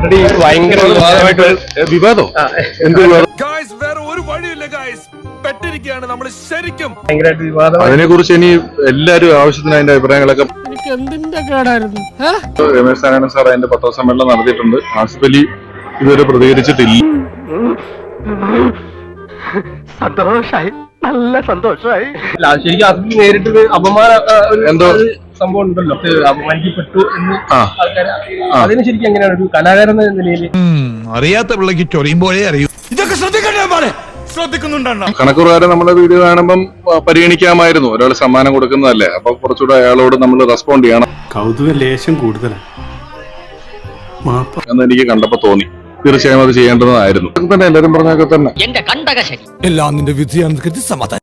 Already ഭയങ്കര വിവാദമായിട്ട് വിവാദോ? എന്ത് വിവാദം? ഗായ്സ് വേറെ ഒരു വഴിയില്ല ഗായ്സ് പെട്ടിരിക്കുകയാണ് നമ്മൾ ശരിക്കും. ഭയങ്കരമായിട്ട് വിവാദമായി അതിനെ കുറിച്ച് ഇനി എല്ലാരും ആവശ്യത്തിന് അതിന്റെ അഭിപ്രായങ്ങളൊക്കെ എനിക്ക് എന്തിന്റെ കേടായിരുന്നു? രമേശ് നാരായണൻ സാർ അതിന്റെ പത്രസമ്മേളനം നടത്തിയിട്ടുണ്ട്. ആസിഫ് അലി ഇതുവരെ പ്രതികരിച്ചിട്ടില്ല. സന്തോഷായി. നല്ല സന്തോഷായി. ശരിക്കും ആസിഫ് നേരിട്ട് ഒരു അപമാന എന്തോ? സംഭവം ഉണ്ടല്ലോ. അപമാനിക്കപ്പെട്ടു എന്ന് ആ. ആൾക്കാര് അതിന് ശരിക്കും എങ്ങനെയാണ് ഒരു കലാകാരൻ എന്ന നിലയിൽ? അറിയാത്ത പിള്ളക്ക് ചൊറിയുമ്പോഴേ അറിയൂ. ഇതൊക്കെ ശ്രദ്ധിക്കണ്ടേ ശ്രദ്ധിക്കുന്നുണ്ടോ കണക്ക് പ്രകാരം നമ്മുടെ വീഡിയോ കാണുമ്പം പരിഗണിക്കാമായിരുന്നു. ഒരാൾ സമ്മാനം കൊടുക്കുന്നതല്ലേ. അപ്പൊ കുറച്ചുകൂടെ അയാളോട് നമ്മൾ റെസ്പോണ്ട് ചെയ്യണം. കൗതുക ലേശം കൂടുതലാണ് എന്ന് എനിക്ക് കണ്ടപ്പോ തോന്നി. തീർച്ചയായും അത് ചെയ്യേണ്ടതായിരുന്നു. തന്നെ എല്ലാരും പറഞ്ഞൊക്കെ തന്നെ എന്റെ കണ്ടകശരി. എല്ലാം നിന്റെ സമാധാനം